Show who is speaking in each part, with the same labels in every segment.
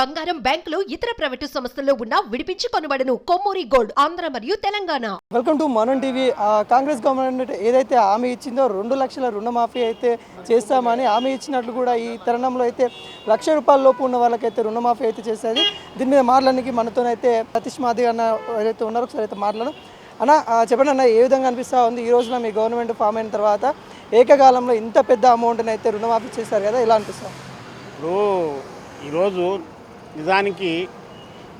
Speaker 1: బంగారం బ్యాంకులు ఇతర ప్రైవేటు సంస్థల్లో ఉన్న విడిపించి కొనబడను. కొమ్మూరి గోల్డ్ ఆంధ్ర మరియు Telangana.
Speaker 2: Welcome to Manam TV. ఆ, కాంగ్రెస్ గవర్నమెంట్ ఏదైతే హామీ ఇచ్చిందో రెండు లక్షల రుణమాఫీ అయితే చేస్తామని హామీ ఇచ్చినట్లు కూడా ఈ తరుణంలో అయితే లక్ష రూపాయల లోపు ఉన్న వాళ్ళకైతే రుణమాఫీ అయితే చేసేది దీని మీద మాట్లాడడానికి మనతోనైతే సతీష్ మాది అన్న ఏదైతే ఉన్నారో ఒకసారి అయితే మాట్లాడడం అన్న ఆ, చెప్పండి అన్న ఏ విధంగా అనిపిస్తూ ఉంది? ఈ రోజున మీ గవర్నమెంట్ ఫామ్ అయిన తర్వాత ఏకకాలంలో ఇంత పెద్ద అమౌంట్ని అయితే రుణమాఫీ చేశారు కదా ఎలా అనిపిస్తుంది?
Speaker 3: ఇప్పుడు ఈరోజు నిజానికి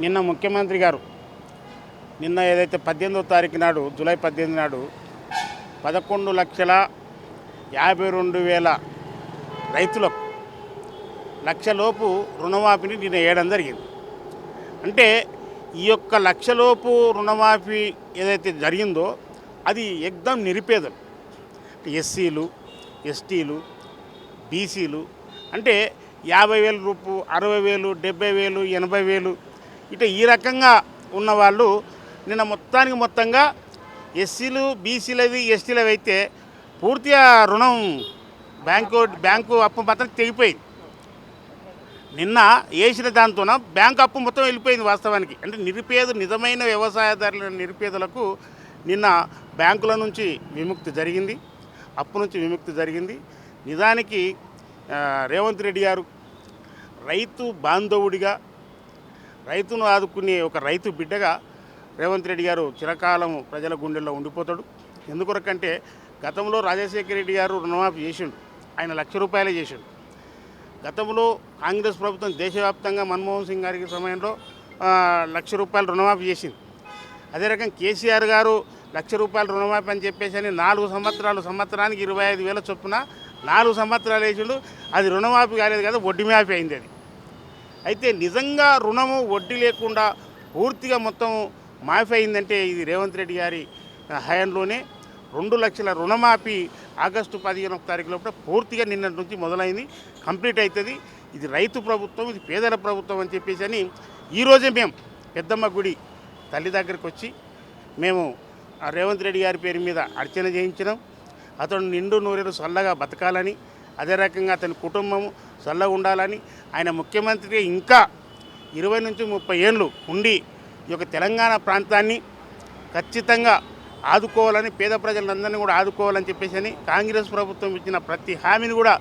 Speaker 3: నిన్న ముఖ్యమంత్రి గారు నిన్న ఏదైతే పద్దెనిమిదో తారీఖు నాడు జూలై పద్దెనిమిది నాడు పదకొండు లక్షల యాభై రెండు వేల రైతులకు లక్షలోపు రుణమాఫీని నిన్న వేయడం జరిగింది. అంటే ఈ యొక్క లక్షలోపు రుణమాఫీ ఏదైతే జరిగిందో అది ఎగ్దం నిరుపేదలు. ఎస్సీలు ఎస్టీలు బీసీలు అంటే యాభై వేల రూపు అరవై వేలు డెబ్బై వేలు ఎనభై వేలు. ఇట ఈ రకంగా ఉన్నవాళ్ళు నిన్న మొత్తానికి మొత్తంగా ఎస్సీలు బీసీలవి ఎస్టీలవి అయితే పూర్తిగా రుణం బ్యాంకు బ్యాంకు అప్పు మాత్రం తెగిపోయింది. నిన్న వేసిన దాంతోన బ్యాంకు అప్పు మొత్తం వెళ్ళిపోయింది వాస్తవానికి. అంటే నిరుపేద నిజమైన వ్యవసాయదారుల నిరుపేదలకు నిన్న బ్యాంకుల నుంచి విముక్తి జరిగింది. అప్పు నుంచి విముక్తి జరిగింది. నిజానికి రేవంత్ రెడ్డి గారు రైతు బాంధవుడిగా రైతును ఆదుకునే ఒక రైతు బిడ్డగా రేవంత్ రెడ్డి గారు చిరకాలం ప్రజల గుండెల్లో ఉండిపోతాడు. ఎందుకొరకంటే గతంలో రాజశేఖర రెడ్డి గారు రుణమాఫీ చేసిండు. ఆయన లక్ష రూపాయలే చేసిండు. గతంలో కాంగ్రెస్ ప్రభుత్వం దేశవ్యాప్తంగా మన్మోహన్ సింగ్ గారికి సమయంలో లక్ష రూపాయలు రుణమాఫీ చేసింది. అదే రకం కేసీఆర్ గారు లక్ష రూపాయలు రుణమాఫీ అని చెప్పేసి అని నాలుగు సంవత్సరాలు సంవత్సరానికి ఇరవై ఐదు వేల చొప్పున నాలుగు సంవత్సరాలు వేసిండు. అది రుణమాఫీ కాలేదు కదా వడ్డీ మాఫీ అయింది అది. అయితే నిజంగా రుణము వడ్డీ లేకుండా పూర్తిగా మొత్తం మాఫీ అయిందంటే ఇది రేవంత్ రెడ్డి గారి హయాంలోనే రెండు లక్షల రుణమాఫీ ఆగస్టు పదిహేను తారీఖు లోపల పూర్తిగా నిన్నటి నుంచి మొదలైంది కంప్లీట్ అవుతుంది ఇది రైతు ప్రభుత్వం ఇది పేదల ప్రభుత్వం అని చెప్పేసి అని ఈరోజే మేము పెద్దమ్మ గుడి తల్లి దగ్గరికి వచ్చి మేము ఆ రేవంత్ రెడ్డి గారి పేరు మీద అర్చన చేయించినాం. అతను నిండు నూరేరు చల్లగా బతకాలని అదే రకంగా అతని కుటుంబం చల్లగా ఉండాలని ఆయన ముఖ్యమంత్రి ఇంకా ఇరవై నుంచి ముప్పై ఏళ్ళు ఉండి ఈ యొక్క తెలంగాణ ప్రాంతాన్ని ఖచ్చితంగా ఆదుకోవాలని పేద ప్రజలందరినీ కూడా ఆదుకోవాలని చెప్పేసి అని కాంగ్రెస్ ప్రభుత్వం ఇచ్చిన ప్రతి హామీని కూడా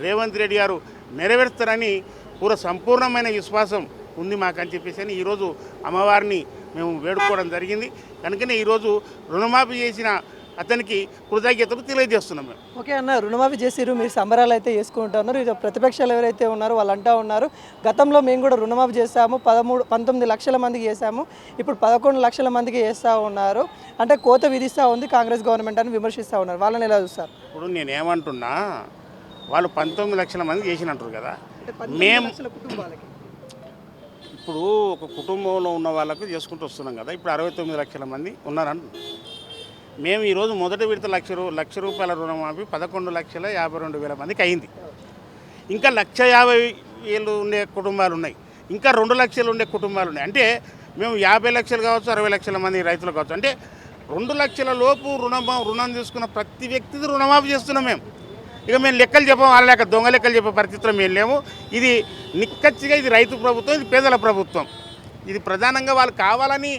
Speaker 3: రేవంత్ రెడ్డి గారు నెరవేరుస్తారని పూర సంపూర్ణమైన విశ్వాసం ఉంది మాకని చెప్పేసి అని ఈరోజు అమ్మవారిని మేము వేడుకోవడం జరిగింది. కనుకనే ఈరోజు రుణమాఫీ చేసిన అతనికి కృతజ్ఞతలు తెలియజేస్తున్నాం మేము.
Speaker 2: ఓకే అన్న రుణమాఫీ చేసిరు మీరు సంబరాలు అయితే చేసుకుంటున్నారు. ఇది ప్రతిపక్షాలు ఎవరైతే ఉన్నారో వాళ్ళు అంటా ఉన్నారు. గతంలో మేము కూడా రుణమాఫీ చేశాము పదమూడు పంతొమ్మిది లక్షల మందికి చేశాము. ఇప్పుడు పదకొండు లక్షల మందికి చేస్తూ ఉన్నారు. అంటే కోత విధిస్తూ ఉంది కాంగ్రెస్ గవర్నమెంట్ అని విమర్శిస్తూ ఉన్నారు. వాళ్ళని ఎలా చూస్తారు?
Speaker 3: ఇప్పుడు నేనేమంటున్నా వాళ్ళు పంతొమ్మిది లక్షల మంది చేసినట్టు కదా. మేము
Speaker 2: కుటుంబాలకి.
Speaker 3: ఇప్పుడు ఒక కుటుంబంలో ఉన్న వాళ్ళకు చేసుకుంటూ వస్తున్నాం కదా. ఇప్పుడు అరవై తొమ్మిది లక్షల మంది ఉన్నారని మేము ఈరోజు మొదటి విడత లక్ష రూ లక్ష రూపాయల రుణమాఫీ పదకొండు లక్షల యాభై రెండు వేల మందికి అయింది. ఇంకా లక్ష యాభై వేలు ఉండే కుటుంబాలు ఉన్నాయి. ఇంకా రెండు లక్షలు ఉండే కుటుంబాలు ఉన్నాయి. అంటే మేము యాభై లక్షలు కావచ్చు అరవై లక్షల మంది రైతులు కావచ్చు. అంటే రెండు లక్షల లోపు రుణం రుణం తీసుకున్న ప్రతి వ్యక్తికి రుణమాఫీ చేస్తున్నాం మేము. ఇక మేము లెక్కలు చెప్పాం వాళ్ళ లెక్క దొంగ లెక్కలు చెప్పే పరిస్థితిలో మేము లేము. ఇది నిక్కచ్చిగా ఇది రైతు ప్రభుత్వం ఇది పేదల ప్రభుత్వం. ఇది ప్రధానంగా వాళ్ళు కావాలని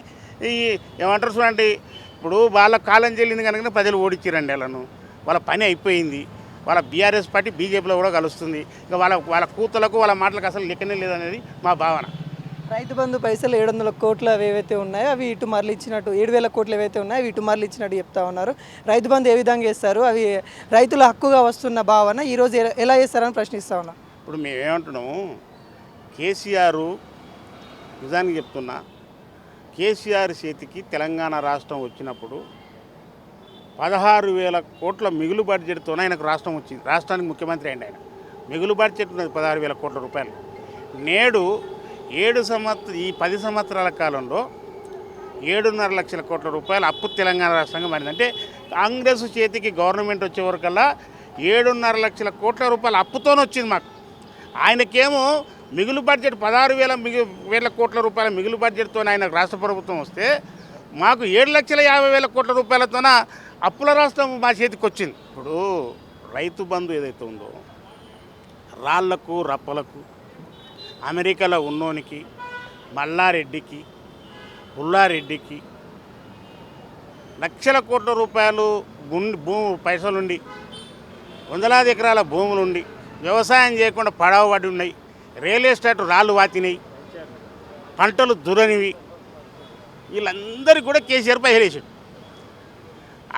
Speaker 3: ఈ ఏమంటారు చూడండి ఇప్పుడు వాళ్ళ కాలం చెల్లింది కనుక ప్రజలు ఓడించారండి వాళ్ళను. వాళ్ళ పని అయిపోయింది. వాళ్ళ బీఆర్ఎస్ పార్టీ బీజేపీలో కూడా కలుస్తుంది. ఇక వాళ్ళ వాళ్ళ కూతులకు వాళ్ళ మాటలకు అసలు లెక్కనే లేదనేది మా భావన.
Speaker 2: రైతు బంధు పైసలు ఏడు వందల కోట్లు అవి ఏవైతే ఉన్నాయో అవి ఇటు మరలి ఇచ్చినట్టు ఏడు వేల కోట్లు ఏవైతే ఉన్నాయో అవి ఇటు మరలి ఇచ్చినట్టు చెప్తా ఉన్నారు. రైతు బంధు ఏ విధంగా చేస్తారు? అవి రైతుల హక్కుగా వస్తున్న భావన ఈరోజు ఎలా చేస్తారని ప్రశ్నిస్తా ఉన్నా.
Speaker 3: ఇప్పుడు మేము ఏమంటున్నాము కేసీఆర్ నిజానికి చెప్తున్నా కేసీఆర్ చేతికి తెలంగాణ రాష్ట్రం వచ్చినప్పుడు పదహారు వేల కోట్ల మిగులు బడ్జెట్తోనే ఆయనకు రాష్ట్రం వచ్చింది. రాష్ట్రానికి ముఖ్యమంత్రి అయింది ఆయన. మిగులు బడ్జెట్ ఉన్నది పదహారు వేల కోట్ల రూపాయలు. నేడు ఏడు సంవత్సర ఈ పది సంవత్సరాల కాలంలో ఏడున్నర లక్షల కోట్ల రూపాయలు అప్పు తెలంగాణ రాష్ట్రంగా మారింది అంటే కాంగ్రెస్ చేతికి గవర్నమెంట్ వచ్చే వరకల్లా ఏడున్నర లక్షల కోట్ల రూపాయలు అప్పుతోనే వచ్చింది మాకు. ఆయనకేమో మిగులు బడ్జెట్ పదహారు వేల మిగు వేల కోట్ల రూపాయల మిగులు బడ్జెట్తో ఆయన రాష్ట్ర ప్రభుత్వం వస్తే మాకు ఏడు లక్షల యాభై వేల కోట్ల రూపాయలతోన అప్పుల రాష్ట్రం మా చేతికి వచ్చింది. ఇప్పుడు రైతు బంధు ఏదైతే ఉందో రాళ్ళకు రప్పలకు అమెరికాలో ఉన్నోనికి మల్లారెడ్డికి పుల్లారెడ్డికి లక్షల కోట్ల రూపాయలు గుండి భూము పైసలుండి వందలాది ఎకరాల భూములుండి వ్యవసాయం చేయకుండా పడవబడి ఉన్నాయి. రియల్ ఎస్టేట్ రాళ్ళు వాతినాయి పంటలు దురనివి. వీళ్ళందరికీ కూడా కేసీఆర్ పైసలేసాడు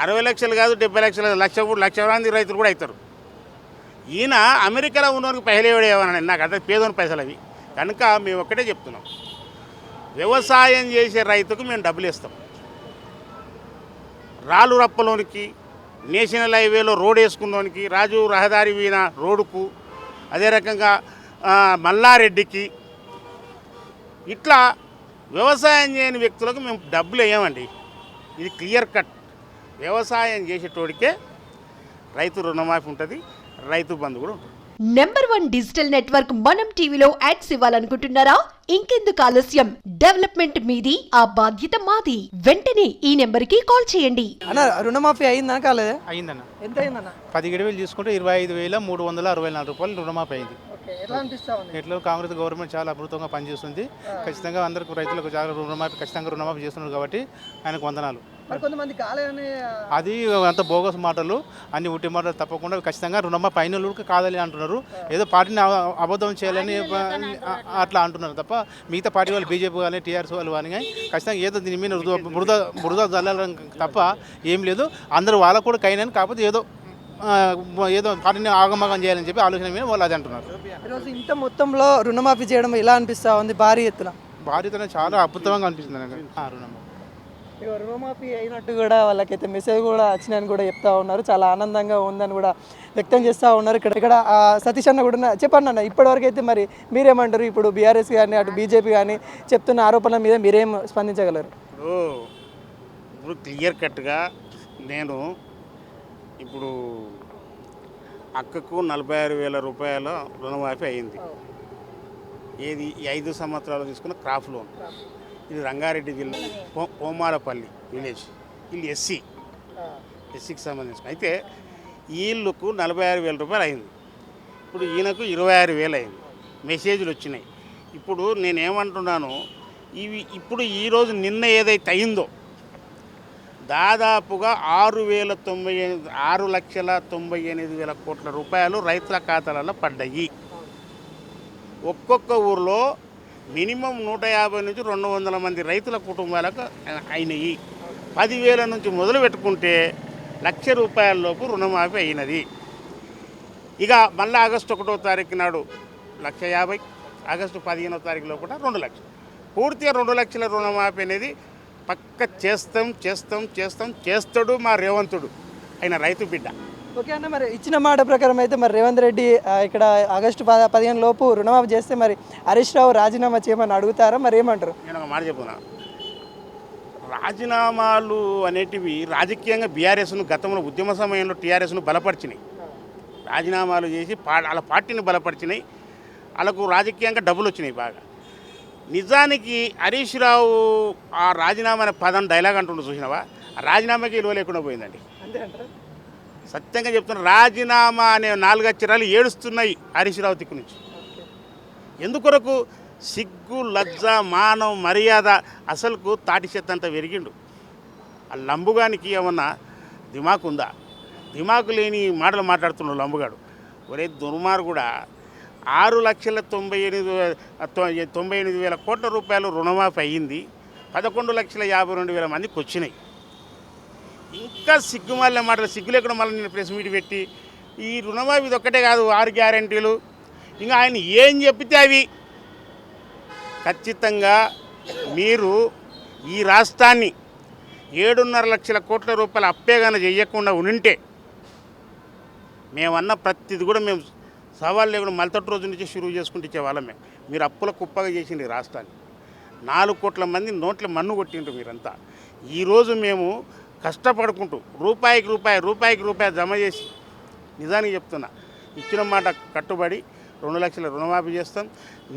Speaker 3: అరవై లక్షలు కాదు డెబ్బై లక్షలు లక్ష కూడా లక్ష మంది రైతులు కూడా అవుతారు. ఈయన అమెరికాలో ఉన్నవారికి పైసలేవాడేమని నాకు అర్థం పేదోని పైసలు అవి. కనుక మేము ఒక్కటే చెప్తున్నాం. వ్యవసాయం చేసే రైతుకు మేము డబ్బులు ఇస్తాం. రాళ్ళు రప్పలోనికి నేషనల్ హైవేలో రోడ్ వేసుకున్నోనికి రాజు రహదారి వీణ రోడ్డుకు అదే రకంగా మల్లారెడ్డికి ఇట్లా వ్యవసాయం చేయని వ్యక్తులకు మేము డబ్బులు వేయమండి. ఇది క్లియర్ కట్. వ్యవసాయం చేసేటోడికే రైతు రుణమాఫీ ఉంటుంది రైతు బంధు కూడా ఉంటుంది.
Speaker 1: Number one digital network Manam టీవీలో యాడ్స్ ఇవ్వాలనుకుంటున్నారా? ఇంకెందుకు ఆలస్యం? డెవలప్మెంట్ మీది ఆ బాధ్యత మాది. వెంటనే ఈ నెంబర్కి కాల్ చేయండి.
Speaker 2: అన్న రుణమాఫీ అయిందా కాలేదా
Speaker 4: అయిందన్న.
Speaker 2: ఎంత అయిందన్న?
Speaker 4: పదిహేడు వేలు తీసుకుంటే ఇరవై ఐదు వేల మూడు వందల అరవై నాలుగు రూపాయలు రుణమాఫీ అయింది.
Speaker 2: ఎట్లా
Speaker 4: కాంగ్రెస్ గవర్నమెంట్ చాలా అద్భుతంగా పనిచేస్తుంది. ఖచ్చితంగా అందరికి రైతులకు చాలా రుణమాఫీ ఖచ్చితంగా రుణమాఫీ చేస్తున్నారు కాబట్టి ఆయనకు వందనాలు.
Speaker 2: మరి కొంతమంది కాలేదని
Speaker 4: అది అంత బోగస్ మాటలు అన్ని ఉట్టి మాటలు తప్పకుండా ఖచ్చితంగా రుణమాఫీ పైన కాదని అంటున్నారు. ఏదో పార్టీని అబద్ధం చేయాలని అట్లా అంటున్నారు తప్ప మిగతా పార్టీ వాళ్ళు బీజేపీ కానీ టీఆర్ఎస్ వాళ్ళు కానీ ఖచ్చితంగా ఏదో దీని మీద బురద బురద బురద జల్లాలని తప్ప ఏం లేదు. అందరూ వాళ్ళకు కూడా కైనని కాకపోతే ఏదో ఏదో పార్టీని ఆగమాగం చేయాలని చెప్పి ఆలోచన మీద వాళ్ళు అది అంటున్నారు.
Speaker 2: ఈరోజు ఇంత మొత్తంలో రుణమాఫీ చేయడం ఎలా అనిపిస్తా ఉంది? భారీ ఎత్తున.
Speaker 4: భార్యతోనే చాలా అద్భుతంగా అనిపిస్తుంది నాకు. ఆ, రుణమాఫీ.
Speaker 2: రుణమాఫీ అయినట్టు కూడా వాళ్ళకైతే మెసేజ్ కూడా వచ్చినాయని కూడా చెప్తా ఉన్నారు. చాలా ఆనందంగా ఉందని కూడా వ్యక్తం చేస్తూ ఉన్నారు. ఇక్కడ ఇక్కడ సతీష్ అన్న కూడా ఉన్నా- చెప్పండి అన్న ఇప్పటివరకు అయితే మరి మీరేమంటారు? ఇప్పుడు బీఆర్ఎస్ కానీ అటు బీజేపీ కానీ చెప్తున్న ఆరోపణల మీద మీరేం స్పందించగలరు?
Speaker 3: ఇప్పుడు క్లియర్ కట్గా నేను ఇప్పుడు అక్కకు నలభై ఆరు వేల రూపాయల రుణమాఫీ అయింది. ఏది ఐదు సంవత్సరాలు తీసుకున్న క్రాప్ లోన్. ఇది రంగారెడ్డి జిల్లా కోమాలపల్లి విలేజ్. వీళ్ళు ఎస్సీ. ఎస్సీకి సంబంధించిన. అయితే వీళ్ళకు నలభై ఆరు వేల రూపాయలు అయింది. ఇప్పుడు ఈయనకు ఇరవై ఆరు వేలు అయింది. మెసేజ్లు వచ్చినాయి. ఇప్పుడు నేనేమంటున్నాను ఇవి ఇప్పుడు ఈరోజు నిన్న ఏదైతే అయిందో దాదాపుగా ఆరు వేల తొంభై ఎనిమిది ఆరు లక్షల తొంభై ఎనిమిది వేల కోట్ల రూపాయలు రైతుల ఖాతాలలో పడ్డాయి. ఒక్కొక్క ఊర్లో మినిమం నూట యాభై నుంచి రెండు వందల మంది రైతుల కుటుంబాలకు అయినాయి. పదివేల నుంచి మొదలు పెట్టుకుంటే లక్ష రూపాయలలోపు రుణమాఫీ అయినది. ఇక మళ్ళీ ఆగస్టు ఒకటో తారీఖు నాడు లక్ష యాభై ఆగస్టు పదిహేనో తారీఖులో కూడా రెండు లక్షలు. పూర్తిగా రెండు లక్షల రుణమాఫీ అనేది పక్క చేస్తాం చేస్తాం చేస్తాం చేస్తాడు మా రేవంతుడు. ఆయన రైతు బిడ్డ.
Speaker 2: ఓకే అన్న మరి ఇచ్చిన మాట ప్రకారం అయితే మరి రేవంత్ రెడ్డి ఇక్కడ ఆగస్టు పద పదిహేను లోపు రుణమాఫీ చేస్తే మరి హరీష్ రావు రాజీనామా చేయమని అడుగుతారా? మరి ఏమంటారు?
Speaker 3: నేను ఒక మాట చెప్పున్నా రాజీనామాలు అనేటివి రాజకీయంగా బీఆర్ఎస్ను గతంలో ఉద్యమ సమయంలో టీఆర్ఎస్ను బలపరిచినాయి. రాజీనామాలు చేసి పా వాళ్ళ పార్టీని బలపరిచినాయి. వాళ్ళకు రాజకీయంగా డబ్బులు వచ్చినాయి బాగా. నిజానికి హరీష్ రావు ఆ రాజీనామా అనే పదం డైలాగ్ అంటుండే చూసినావా? ఆ రాజీనామాకి విలువ లేకుండా పోయిందండి. సత్యంగా చెప్తున్నా రాజీనామా అనే నాలుగు అక్షరాలు ఏడుస్తున్నాయి హరీష్ రావు దిక్కు నుంచి. ఎందుకొరకు? సిగ్గు లజ్జ మానం మర్యాద అసలుకు తాటి చెత్త అంతా పెరిగిండు ఆ లంబుగానికి ఏమన్నా దిమాకు ఉందా దిమాకు లేని మాటలు మాట్లాడుతున్నాడు లంబుగాడు. ఒరే దుర్మార్గుడా ఆరు లక్షల తొంభై ఎనిమిది తొంభై ఎనిమిది వేల కోట్ల రూపాయలు రుణమాఫీ అయ్యింది పదకొండు లక్షల యాభై రెండు వేల మందికి వచ్చినాయి. ఇంకా సిగ్గుమాలిన మాటలు సిగ్గు లేకుండా మళ్ళీ నేను ప్రెస్ మీట్ పెట్టి ఈ రుణమాఫీ ఇది ఒక్కటే కాదు ఆరు గ్యారంటీలు. ఇంకా ఆయన ఏం చెప్పితే అవి? ఖచ్చితంగా మీరు ఈ రాష్ట్రాన్ని ఏడున్నర లక్షల కోట్ల రూపాయల అప్పేగాన చేయకుండా ఉంటే మేమన్న ప్రతిది కూడా మేము సవాళ్ళు లేకుండా మలతటి రోజు నుంచి షురువు చేసుకుంటూ ఇచ్చేవాళ్ళమే మీరు అప్పుల కుప్పగా చేసింది రాష్ట్రాన్ని. నాలుగు కోట్ల మంది నోట్ల మన్ను కొట్టిండ్రు మీరంతా. ఈరోజు మేము కష్టపడుకుంటూ రూపాయికి రూపాయి రూపాయికి రూపాయి జమ చేసి నిజానికి చెప్తున్నా ఇచ్చిన మాట కట్టుబడి రెండు లక్షల రుణమాఫీ చేస్తాం.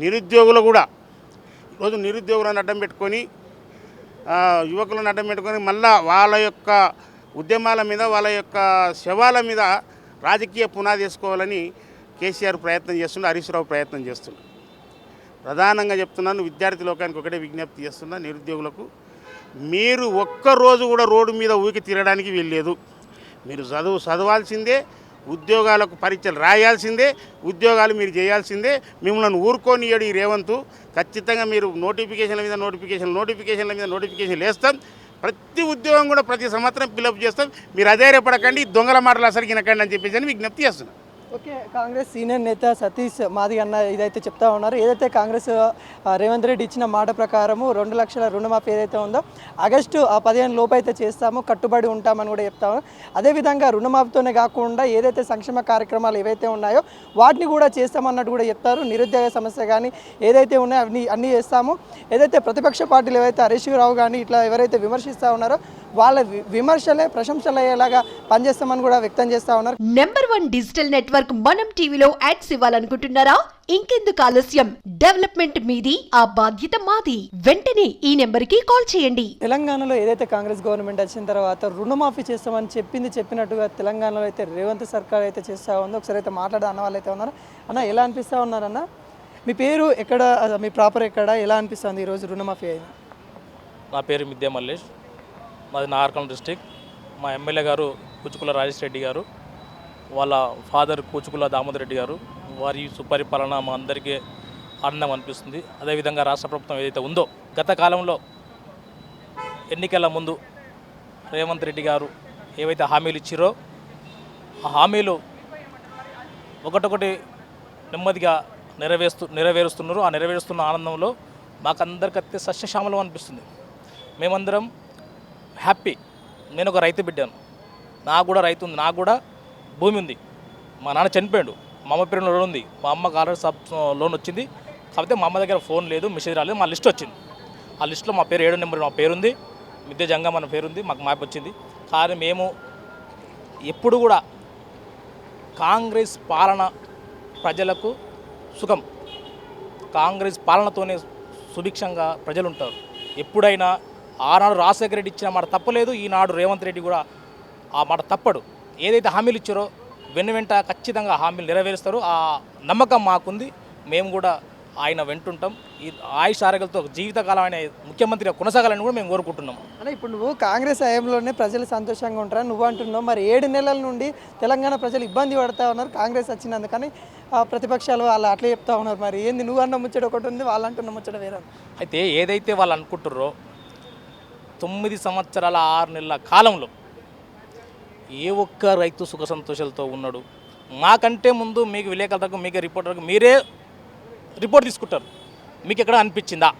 Speaker 3: నిరుద్యోగులు కూడా ఈరోజు నిరుద్యోగులను అడ్డం పెట్టుకొని యువకులను అడ్డం పెట్టుకొని మళ్ళా వాళ్ళ యొక్క ఉద్యమాల మీద వాళ్ళ యొక్క శవాల మీద రాజకీయ పునాది వేసుకోవాలని కేసీఆర్ ప్రయత్నం చేస్తుండే హరీష్ రావు ప్రయత్నం చేస్తుండే. ప్రధానంగా చెప్తున్నాను విద్యార్థి లోకానికి ఒకటే విజ్ఞప్తి చేస్తున్నా నిరుద్యోగులకు మీరు ఒక్కరోజు కూడా రోడ్డు మీద ఊరికి తిరగడానికి వెళ్ళలేదు మీరు చదువు చదవాల్సిందే ఉద్యోగాలకు పరీక్షలు రాయాల్సిందే ఉద్యోగాలు మీరు చేయాల్సిందే మిమ్మల్ని ఊరుకోనియడు ఈ రేవంత్. ఖచ్చితంగా మీరు నోటిఫికేషన్ల మీద నోటిఫికేషన్ నోటిఫికేషన్ల మీద నోటిఫికేషన్లు వేస్తాం. ప్రతి ఉద్యోగం కూడా ప్రతి సంవత్సరం ఫిలప్ చేస్తాం. మీరు అదే రేపడకండి దొంగల మాటలు అసలు వినకండి అని చెప్పేసి అని విజ్ఞప్తి చేస్తున్నాను
Speaker 2: ఓకే కాంగ్రెస్ సీనియర్ నేత సతీష్ మాది అన్న ఇదైతే చెప్తా ఉన్నారు. ఏదైతే కాంగ్రెస్ రేవంత్ రెడ్డి ఇచ్చిన మాట ప్రకారము రెండు లక్షల రుణమాఫీ ఏదైతే ఉందో ఆగస్టు ఆ పదిహేను లోపు అయితే చేస్తాము కట్టుబడి ఉంటామని కూడా చెప్తాము అదేవిధంగా రుణమాఫీతోనే కాకుండా ఏదైతే సంక్షేమ కార్యక్రమాలు ఏవైతే ఉన్నాయో వాటిని కూడా చేస్తామన్నట్టు కూడా చెప్తారు. నిరుద్యోగ సమస్య కానీ ఏదైతే ఉన్నాయో అన్ని అన్నీ చేస్తాము. ఏదైతే ప్రతిపక్ష పార్టీలు ఏవైతే హరీష్ రావు కానీ ఇట్లా ఎవరైతే విమర్శిస్తూ ఉన్నారో వాళ్ళ విమర్శలే ప్రశంసలు అయ్యేలాగా పనిచేస్తామని కూడా వ్యక్తం చేస్తూ ఉన్నారు.
Speaker 1: Number one digital network Manam టీవీలో యాడ్స్ ఇవ్వాలనుకుంటున్నారా ఇంకెందుకు ఆలస్యం? డెవలప్మెంట్ మీది ఆ బాధ్యత మాది. వెంటనే ఈ నెంబర్కి కాల్ చేయండి.
Speaker 2: తెలంగాణలో ఏదైతే కాంగ్రెస్ గవర్నమెంట్ వచ్చిన తర్వాత రుణమాఫీ చేస్తామని చెప్పింది చెప్పినట్టుగా తెలంగాణలో అయితే రేవంత్ సర్కార్ అయితే చేస్తూ ఉందో ఒకసారి అయితే మాట్లాడే అన్న వాళ్ళు అయితే ఉన్నారు. అన్న ఎలా అనిపిస్తూ ఉన్నారన్న మీ పేరు ఎక్కడ మీ ప్రాపర్ ఎక్కడ ఎలా అనిపిస్తుంది ఈరోజు రుణమాఫీ అయింది?
Speaker 5: నా పేరు మిద్దే మల్లేష్. మాది నాగర్కల్ డిస్టిక్ మా ఎమ్మెల్యే గారు కూచుకుల రాజేష్ రెడ్డి గారు. వాళ్ళ ఫాదర్ కూచుకుల దామోదర్ రెడ్డి గారు వారి సుపరిపాలన మా అందరికీ ఆనందం అనిపిస్తుంది. అదేవిధంగా రాష్ట్ర ప్రభుత్వం ఏదైతే ఉందో గత కాలంలో ఎన్నికల ముందు రేవంత్ రెడ్డి గారు ఏవైతే హామీలు ఇచ్చారో ఆ హామీలు ఒకటొకటి నెమ్మదిగా నెరవేరుస్తూ నెరవేరుస్తున్నారు. ఆ నెరవేరుస్తున్న ఆనందంలో మాకందరికి అత్తే సస్యశ్యామలం అనిపిస్తుంది. మేమందరం హ్యాపీ. నేను ఒక రైతు బిడ్డాను. నాకు కూడా రైతు ఉంది. నాకు కూడా భూమి ఉంది. మా నాన్న చనిపోయాడు. మా అమ్మ పేరు లోన్ ఉంది. మా అమ్మ ఆల్రెడీ సబ్ లోన్ వచ్చింది. కాకపోతే మా అమ్మ దగ్గర ఫోన్ లేదు మెసేజ్ రాలేదు. మా లిస్ట్ వచ్చింది. ఆ లిస్ట్లో మా పేరు ఏడో నెంబర్ మా పేరుంది. మిద్దె జంగం అన్న పేరుంది. మాకు మ్యాప్ వచ్చింది. కానీ మేము ఎప్పుడు కూడా కాంగ్రెస్ పాలన ప్రజలకు సుఖం. కాంగ్రెస్ పాలనతోనే సుభిక్షంగా ప్రజలు ఉంటారు ఎప్పుడైనా ఆనాడు రాజశేఖర రెడ్డి ఇచ్చిన మాట తప్పలేదు. ఈనాడు రేవంత్ రెడ్డి కూడా ఆ మాట తప్పడు. ఏదైతే హామీలు ఇచ్చారో వెను వెంట ఖచ్చితంగా హామీలు నెరవేరుస్తారు. ఆ నమ్మకం మాకుంది. మేము కూడా ఆయన వెంటుంటాం. ఈ ఆయుష్ ఆరోగ్యాలతో జీవితకాలం ఆయన ముఖ్యమంత్రిగా కొనసాగాలని కూడా మేము కోరుకుంటున్నాం.
Speaker 2: అన్న ఇప్పుడు నువ్వు కాంగ్రెస్ హయాంలోనే ప్రజలు సంతోషంగా ఉంటారా? నువ్వు అంటున్నావు మరి ఏడు నెలల నుండి తెలంగాణ ప్రజలు ఇబ్బంది పడతా ఉన్నారు. కాంగ్రెస్ వచ్చినందుకని ప్రతిపక్షాలు వాళ్ళు అట్లే చెప్తా ఉన్నారు మరి. ఏంది నువ్వు అన్న ముచ్చట ఒకటి ఉంది వాళ్ళు అంటున్న ముచ్చట వేరే.
Speaker 5: అయితే ఏదైతే వాళ్ళు అనుకుంటుర్రో తొమ్మిది సంవత్సరాల ఆరు నెలల కాలంలో ఏ ఒక్క రైతు సుఖ సంతోషాలతో ఉన్నాడు. మాకంటే ముందు మీకు విలేకరులకు మీకు రిపోర్టర్లకు మీరే రిపోర్ట్ తీసుకుంటారు. మీకు ఎక్కడ అనిపించిందా?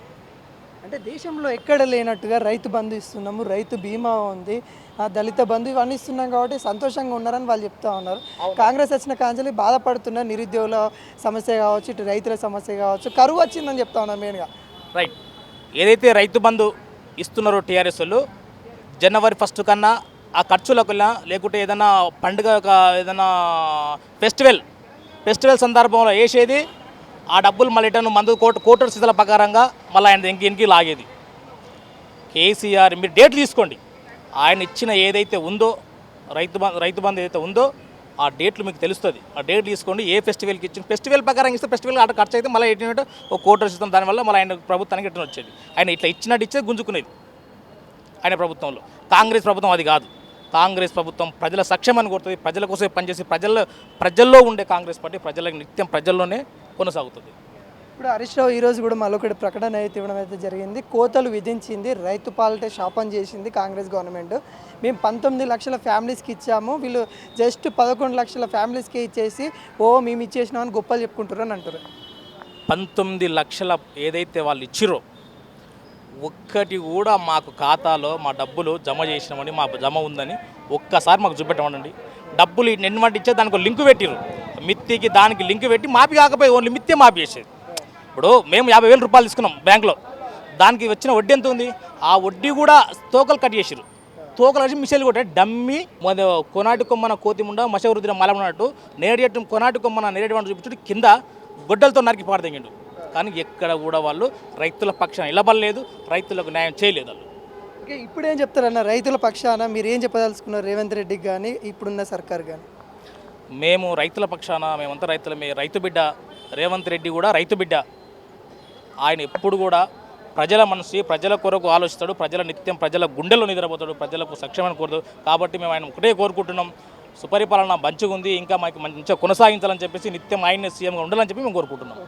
Speaker 2: అంటే దేశంలో ఎక్కడ లేనట్టుగా రైతు బంధు ఇస్తున్నాము రైతు బీమా ఉంది ఆ దళిత బంధు ఇవన్నీ ఇస్తున్నాం కాబట్టి సంతోషంగా ఉన్నారని వాళ్ళు చెప్తా ఉన్నారు. కాంగ్రెస్ వచ్చిన కాంచెలి బాధపడుతున్న నిరుద్యోగుల సమస్య కావచ్చు ఇటు రైతుల సమస్య కావచ్చు కరువు వచ్చిందని చెప్తా ఉన్నారు మెయిన్గా.
Speaker 5: రైట్. ఏదైతే రైతు బంధు ఇస్తున్నారో టీఆర్ఎస్ వాళ్ళు జనవరి ఫస్ట్ కన్నా ఆ ఖర్చులకు లేకుంటే ఏదైనా పండుగ ఒక ఏదైనా ఫెస్టివల్ ఫెస్టివల్ సందర్భంలో వేసేది ఆ డబ్బులు మళ్ళీ రిటర్న్ మందు కోట కోటర్ స్థితుల ప్రకారంగా మళ్ళీ ఆయన ఇంక ఇంకి లాగేది. కేసీఆర్ మీరు డేట్లు తీసుకోండి. ఆయన ఇచ్చిన ఏదైతే ఉందో రైతు బంధు రైతు బంధు ఏదైతే ఉందో ఆ డేట్లు మీకు తెలుస్తుంది. ఆ డేట్ తీసుకోండి ఏ ఫెస్టివల్కి ఇచ్చిన ఫెస్టివల్ ప్రకారం ఇస్తే ఫెస్టివల్ అక్కడ ఖర్చు అయితే మళ్ళీ ఏంటంటే ఒక కోటర్ ఇస్తాం దానివల్ల మళ్ళీ ఆయన ప్రభుత్వానికి రిటర్న్ వచ్చేది. ఆయన ఇట్లా ఇచ్చినట్టు ఇచ్చేది గుంజుకునేది. ఆయన ప్రభుత్వంలో. కాంగ్రెస్ ప్రభుత్వం అది కాదు. కాంగ్రెస్ ప్రభుత్వం ప్రజల సక్షేమాన్ని కోరుతుంది ప్రజల కోసమే పనిచేసి ప్రజల ప్రజల్లో ఉండే కాంగ్రెస్ పార్టీ ప్రజలకు నిత్యం ప్రజల్లోనే కొనసాగుతుంది.
Speaker 2: ఇప్పుడు హరీష్ రావు ఈరోజు కూడా మరొకటి ప్రకటన అయితే ఇవ్వడం అయితే జరిగింది. కోతలు విధించింది రైతు పాలిటే శాపం చేసింది కాంగ్రెస్ గవర్నమెంట్. మేము పంతొమ్మిది లక్షల ఫ్యామిలీస్కి ఇచ్చాము వీళ్ళు జస్ట్ పదకొండు లక్షల ఫ్యామిలీస్కి ఇచ్చేసి ఓ మేము ఇచ్చేసినామని గొప్పలు చెప్పుకుంటారు అని అంటారు
Speaker 5: పంతొమ్మిది లక్షల ఏదైతే వాళ్ళు ఇచ్చిరో ఒక్కటి కూడా మాకు ఖాతాలో మా డబ్బులు జమ చేసినామని మాకు జమ ఉందని ఒక్కసారి మాకు చూపెట్టమనండి డబ్బులు ఎన్నివంటి ఇచ్చే దానికి లింక్ పెట్టిరు మిత్తికి దానికి లింక్ పెట్టి మాపి కాకపోయి ఓన్లీ మిత్తే మాపి చేసేది. ఇప్పుడు మేము యాభై వేల రూపాయలు తీసుకున్నాం బ్యాంక్లో. దానికి వచ్చిన వడ్డీ ఎంత ఉంది? ఆ వడ్డీ కూడా తోకలు కట్ చేసిరు తోకలు వచ్చి మిషన్లు కొట్టే డమ్మి కొనాటి కొమ్మన కోతిముండ మశవృద్ధిన మలమన్నట్టు నేరేడు కొనాటి కొమ్మన నేరేడు చూపించుడు కింద గొడ్డలతో నరికి పాడదగిండు కానీ ఎక్కడ కూడా వాళ్ళు రైతుల పక్షాన నిలబడలేదు రైతులకు న్యాయం చేయలేదు వాళ్ళు.
Speaker 2: ఇప్పుడు ఏం చెప్తారన్న రైతుల పక్షాన మీరు ఏం చెప్పదలుచుకున్నారు రేవంత్ రెడ్డికి కానీ ఇప్పుడున్న సర్కార్ కానీ
Speaker 5: మేము రైతుల పక్షాన మేమంతా రైతులమే రైతు బిడ్డ రేవంత్ రెడ్డి కూడా రైతు బిడ్డ. ఆయన ఎప్పుడు కూడా ప్రజల మనసు ప్రజల కొరకు ఆలోచిస్తాడు ప్రజల నిత్యం ప్రజల గుండెల్లో నిద్రపోతాడు ప్రజలకు సక్షమని కోరుతాడు కాబట్టి మేము ఆయన ఒకటే కోరుకుంటున్నాం. సుపరిపాలన మంచిగా ఉంది ఇంకా మాకు మంచిగా కొనసాగించాలని చెప్పేసి నిత్యం ఆయన్ని సీఎంగా ఉండాలని చెప్పి మేము కోరుకుంటున్నాం.